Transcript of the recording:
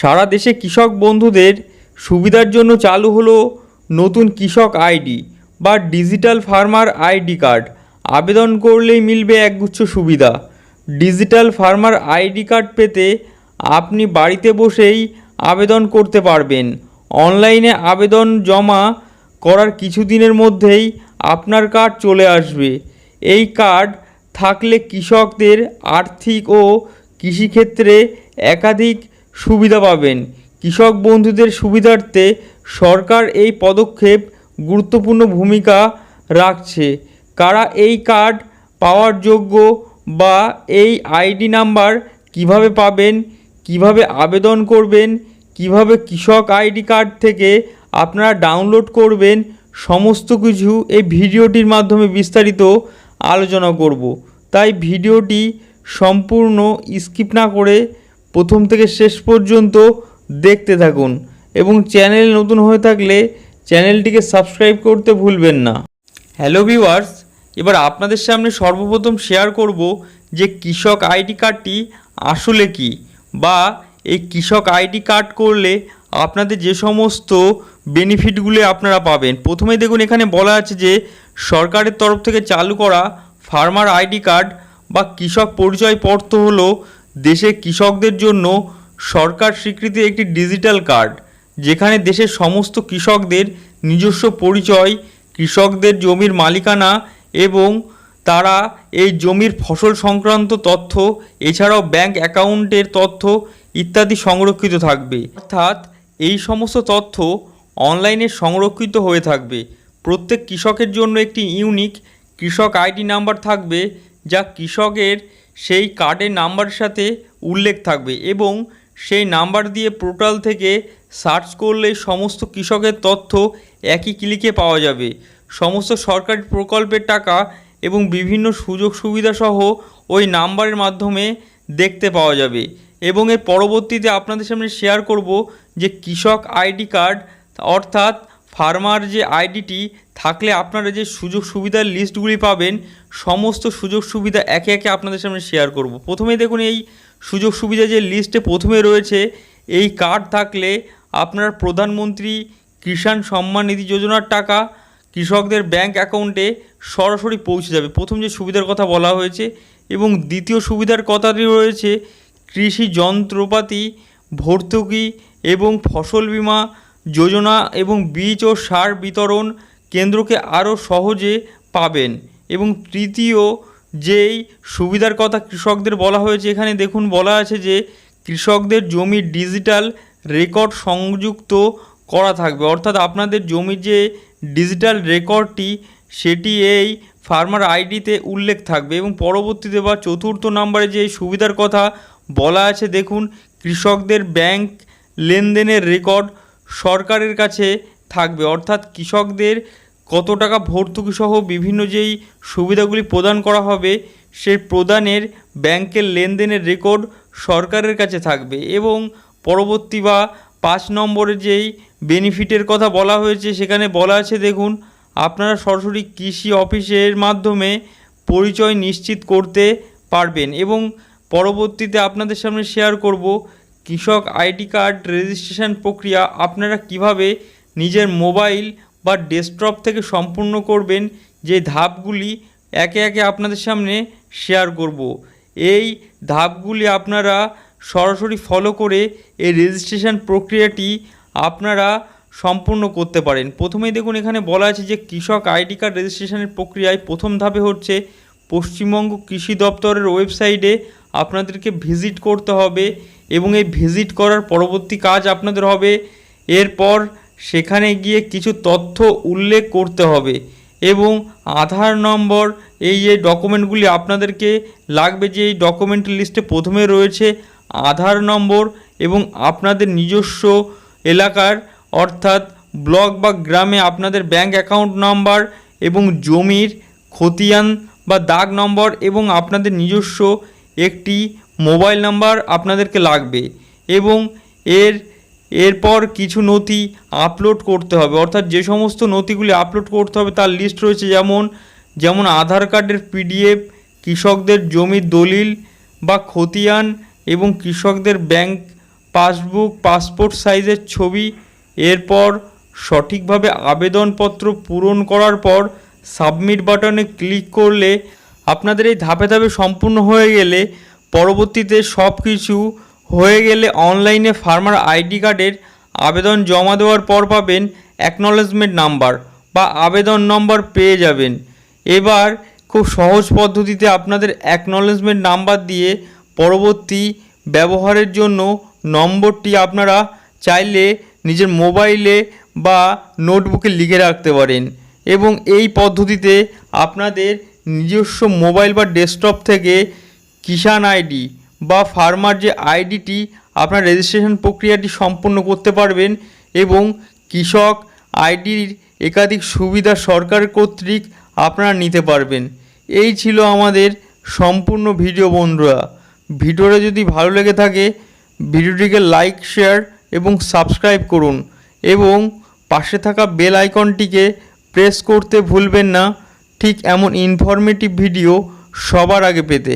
সারা দেশে কৃষক বন্ধুদের সুবিধার জন্য চালু হলো নতুন কৃষক আইডি বা ডিজিটাল ফার্মার আইডি কার্ড। আবেদন করলেই মিলবে একগুচ্ছ সুবিধা। ডিজিটাল ফার্মার আইডি কার্ড পেতে আপনি বাড়িতে বসেই আবেদন করতে পারবেন। অনলাইনে আবেদন জমা করার কিছুদিনের মধ্যেই আপনার কার্ড চলে আসবে। এই কার্ড থাকলে কৃষকদের আর্থিক ও কৃষিক্ষেত্রে একাধিক সুবিধা পাবেন। কৃষক বন্ধুদের সুবিধার্থে সরকার এই পদক্ষেপ গুরুত্বপূর্ণ ভূমিকা রাখছে। কারা এই কার্ড পাওয়ার যোগ্য বা এই আইডি নাম্বার কীভাবে পাবেন, কীভাবে আবেদন করবেন, কীভাবে কৃষক আইডি কার্ড থেকে আপনারা ডাউনলোড করবেন, সমস্ত কিছু এই ভিডিওটির মাধ্যমে বিস্তারিত আলোচনা করব। তাই ভিডিওটি সম্পূর্ণ স্কিপ না করে প্রথম থেকে শেষ পর্যন্ত দেখতে থাকুন এবং চ্যানেল নতুন হয়ে থাকলে চ্যানেলটিকে সাবস্ক্রাইব করতে ভুলবেন না। হ্যালো ভিউয়ার্স, এবার আপনাদের সামনে সর্বপ্রথম শেয়ার করব যে কৃষক আইডি কার্ডটি আসলে কি বা এই কৃষক আইডি কার্ড করলে আপনাদের যে সমস্ত বেনিফিটগুলি আপনারা পাবেন। প্রথমে দেখুন, এখানে বলা আছে যে সরকারের তরফ থেকে চালু করা ফার্মার আইডি কার্ড বা কৃষক পরিচয়পত্র হলো দেশের কৃষকদের জন্য সরকার স্বীকৃত একটি ডিজিটাল কার্ড, যেখানে দেশের সমস্ত কৃষকদের নিজস্ব পরিচয়, কৃষকদের জমির মালিকানা এবং তারা এই জমির ফসল সংক্রান্ত তথ্য, এছাড়াও ব্যাংক অ্যাকাউন্টের তথ্য ইত্যাদি সংরক্ষিত থাকবে। অর্থাৎ এই সমস্ত তথ্য অনলাইনে সংরক্ষিত হয়ে থাকবে। প্রত্যেক কৃষকের জন্য একটি ইউনিক কৃষক আইডি নাম্বার থাকবে, যা কৃষকের সেই কার্ডের নাম্বারের সাথে উল্লেখ থাকবে এবং সেই নাম্বার দিয়ে পোর্টাল থেকে সার্চ করলে সমস্ত কৃষকের তথ্য একই ক্লিকে পাওয়া যাবে। সমস্ত সরকারি প্রকল্পের টাকা এবং বিভিন্ন সুযোগ সুবিধা সহ ওই নাম্বারের মাধ্যমে দেখতে পাওয়া যাবে। এবং এর পরবর্তীতে আপনাদের সামনে শেয়ার করব যে কৃষক আইডি কার্ড অর্থাৎ ফার্মার যে আইডিটি, থাকলে আপনারা যে সুযোগ সুবিধার লিস্টগুলি পাবেন, সমস্ত সুযোগ সুবিধা একে একে আপনাদের সামনে শেয়ার করব। প্রথমেই দেখুন এই সুযোগ সুবিধা যে লিস্টে প্রথমে রয়েছে, এই কার্ড থাকলে আপনার প্রধানমন্ত্রী কিষাণ সম্মান নিধি যোজনার টাকা কৃষকদের ব্যাংক অ্যাকাউন্টে সরাসরি পৌঁছে যাবে। প্রথম যে সুবিধার কথা বলা হয়েছে, এবং দ্বিতীয় সুবিধার কথাটি রয়েছে, কৃষি যন্ত্রপাতি, ভর্তুকি এবং ফসল বীমা যোজনা এবং বীজ ও সার বিতরণ কেন্দ্রকে আরও সহজে পাবেন। এবং তৃতীয়, যেই সুবিধার কথা কৃষকদের বলা হয়েছে, এখানে দেখুন বলা আছে যে কৃষকদের জমির ডিজিটাল রেকর্ড সংযুক্ত করা থাকবে। অর্থাৎ আপনাদের জমির যে ডিজিটাল রেকর্ডটি, সেটি এই ফার্মার আইডিতে উল্লেখ থাকবে। এবং পরবর্তীতে বা চতুর্থ নম্বরে যে সুবিধার কথা বলা আছে, দেখুন কৃষকদের ব্যাংক লেনদেনের রেকর্ড সরকারের কাছে থাকবে। অর্থাৎ কৃষকদের কত টাকা ভর্তুকি সহ বিভিন্ন যেই সুবিধাগুলি প্রদান করা হবে সেই প্রদানের ব্যাংকের লেনদেনের রেকর্ড সরকারের কাছে থাকবে এবং পরবর্তী বা পাঁচ নম্বরে যেই বেনিফিটের কথা বলা হয়েছে, সেখানে বলা আছে, দেখুন, আপনারা সরাসরি কৃষি অফিসের মাধ্যমে পরিচয় নিশ্চিত করতে পারবেন এবং পরবর্তীতে আপনাদের সামনে শেয়ার করব কৃষক আইডি কার্ড রেজিস্ট্রেশন প্রক্রিয়া আপনারা কীভাবে নিজের মোবাইল বা ডেস্কটপ থেকে সম্পূর্ণ করবেন? যে ধাপগুলি একে একে আপনাদের সামনে শেয়ার করব। এই ধাপগুলি আপনারা সরাসরি ফলো করে এই রেজিস্ট্রেশন প্রক্রিয়াটি আপনারা সম্পূর্ণ করতে পারেন। প্রথমেই দেখুন, এখানে বলা আছে যে কৃষক আইডি কার্ড রেজিস্ট্রেশনের প্রক্রিয়ায় প্রথম ধাপে হচ্ছে পশ্চিমবঙ্গ কৃষি দপ্তরের ওয়েবসাইটে আপনাদেরকে ভিজিট করতে হবে এবং এই ভিজিট করার পরবর্তী কাজ আপনাদের হবে। এরপর সেখানে গিয়ে কিছু তথ্য উল্লেখ করতে হবে এবং আধার নম্বর, এই যে ডকুমেন্টগুলি আপনাদেরকে লাগবে যে এই ডকুমেন্ট লিস্টে প্রথমে রয়েছে আধার নম্বর এবং আপনাদের নিজস্ব এলাকার অর্থাৎ ব্লক বা গ্রামে আপনাদের ব্যাংক অ্যাকাউন্ট নাম্বার এবং জমির খতিয়ান বা দাগ নম্বর এবং আপনাদের নিজস্ব একটি মোবাইল নাম্বার আপনাদেরকে লাগবে এবং এর, এরপর কিছু নথি আপলোড করতে হবে। অর্থাৎ যে সমস্ত নথিগুলি আপলোড করতে হবে তার লিস্ট রয়েছে যেমন যেমন আধার কার্ডের পিডিএফ কৃষকদের জমির দলিল বা খতিয়ান এবং কৃষকদের ব্যাংক পাসবুক পাসপোর্ট সাইজের ছবি। এরপর সঠিকভাবে আবেদনপত্র পূরণ করার পর সাবমিট বাটনে ক্লিক করলে আপনাদের এই ধাপে ধাপে সম্পূর্ণ হয়ে গেলে পরবর্তীতে সব কিছু হয়ে গেলে অনলাইনে ফার্মার আইডি কার্ডের আবেদন জমা দেওয়ার পর পাবেন অ্যাকনলেজমেন্ট নাম্বার বা আবেদন নম্বর পেয়ে যাবেন। এবার খুব সহজ পদ্ধতিতে আপনাদের অ্যাকনলেজমেন্ট নাম্বার দিয়ে পরবর্তী ব্যবহারের জন্য নম্বরটি আপনারা চাইলে নিজের মোবাইলে বা নোটবুকে লিখে রাখতে পারেন এবং এই পদ্ধতিতে আপনাদের নিজস্ব মোবাইল বা ডেস্কটপ থেকে কিষাণ আইডি বা ফার্মার যে আইডিটি, আপনার রেজিস্ট্রেশন প্রক্রিয়াটি সম্পূর্ণ করতে পারবেন এবং কৃষক আইডির একাধিক সুবিধা সরকার কর্তৃক আপনারা নিতে পারবেন। এই ছিল আমাদের সম্পূর্ণ ভিডিও বন্ধুরা। ভিডিওটা যদি ভালো লেগে থাকে, ভিডিওটিকে লাইক, শেয়ার এবং সাবস্ক্রাইব করুন এবং পাশে থাকা বেল আইকনটিকে প্রেস করতে ভুলবেন না। ঠিক এমন ইনফরমেটিভ ভিডিও সবার আগে পেতে।